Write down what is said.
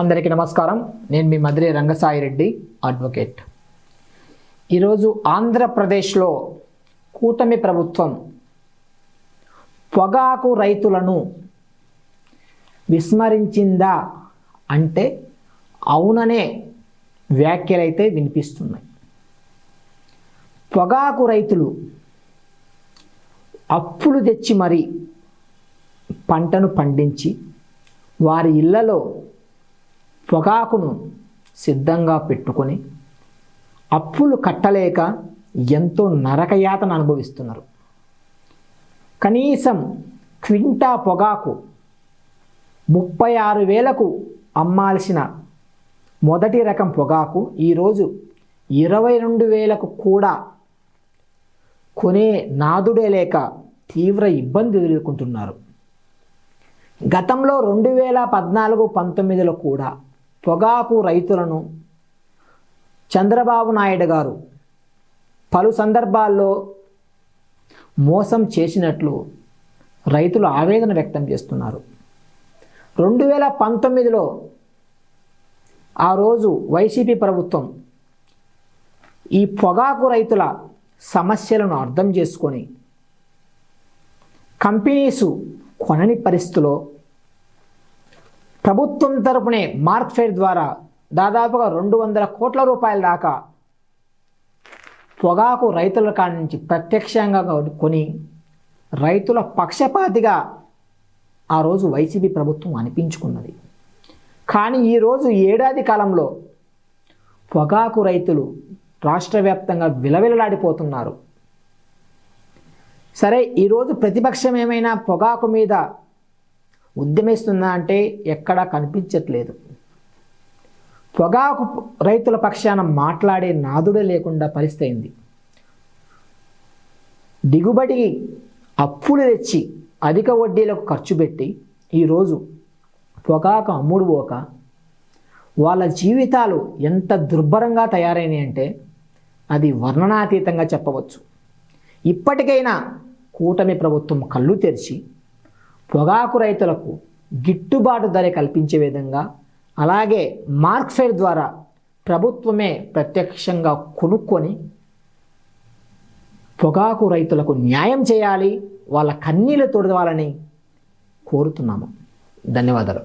అందరికీ నమస్కారం. నేను మీ మధురి రంగసాయి రెడ్డి అడ్వకేట్ ఈరోజు ఆంధ్రప్రదేశ్లో కూటమి ప్రభుత్వం పొగాకు రైతులను విస్మరించిందా అంటే అవుననే వ్యాఖ్యలైతే వినిపిస్తున్నాయి. పొగాకు రైతులు అప్పులు తెచ్చి మరి పంటను పండించి వారి ఇళ్ళలో పొగాకును సిద్ధంగా పెట్టుకొని అప్పులు కట్టలేక ఎంతో నరకయాతన అనుభవిస్తున్నారు. కనీసం క్వింటా పొగాకు ముప్పై ఆరు వేలకు అమ్మాల్సిన మొదటి రకం పొగాకు ఈరోజు ఇరవై రెండు వేలకు కూడా కొనే నాదుడే లేక తీవ్ర ఇబ్బంది ఎదుర్కొంటున్నారు. గతంలో రెండు వేల పద్నాలుగు పంతొమ్మిదిలో కూడా పొగాకు రైతులను చంద్రబాబు నాయుడు గారు పలు సందర్భాల్లో మోసం చేసినట్లు రైతులు ఆవేదన వ్యక్తం చేస్తున్నారు. రెండు వేల పంతొమ్మిదిలో ఆ రోజు వైసీపీ ప్రభుత్వం ఈ పొగాకు రైతుల సమస్యలను అర్థం చేసుకొని కంపెనీసు కొనని పరిస్థితిలో ప్రభుత్వం తరపునే మార్క్ఫెడ్ ద్వారా దాదాపుగా రెండు వందల కోట్ల రూపాయల దాకా పొగాకు రైతుల కాడి నుంచి ప్రత్యక్షంగా కొని రైతుల పక్షపాతిగా ఆ రోజు వైసీపీ ప్రభుత్వం అనిపించుకున్నది. కానీ ఈరోజు ఏడాది కాలంలో పొగాకు రైతులు రాష్ట్ర వ్యాప్తంగా విలవిలలాడిపోతున్నారు. సరే ఈరోజు ప్రతిపక్షం ఏమైనా పొగాకు మీద ఉద్యమిస్తుందా అంటే ఎక్కడా కనిపించట్లేదు. పొగాకు రైతుల పక్షాన మాట్లాడే నాదుడే లేకుండా పరిస్థితి అయింది. దిగుబడి అప్పులు తెచ్చి అధిక వడ్డీలకు ఖర్చు పెట్టి ఈరోజు పొగాకు అమ్ముడు పోక వాళ్ళ జీవితాలు ఎంత దుర్భరంగా తయారైనాయి అంటే అది వర్ణనాతీతంగా చెప్పవచ్చు. ఇప్పటికైనా కూటమి ప్రభుత్వం కళ్ళు తెరిచి పొగాకు రైతులకు గిట్టుబాటు ధర కల్పించే విధంగా అలాగే మార్క్ఫేర్ ద్వారా ప్రభుత్వమే ప్రత్యక్షంగా కొనుక్కొని పొగాకు రైతులకు న్యాయం చేయాలి వాళ్ళ కన్నీళ్ళు తొడవాలని కోరుతున్నాము. ధన్యవాదాలు.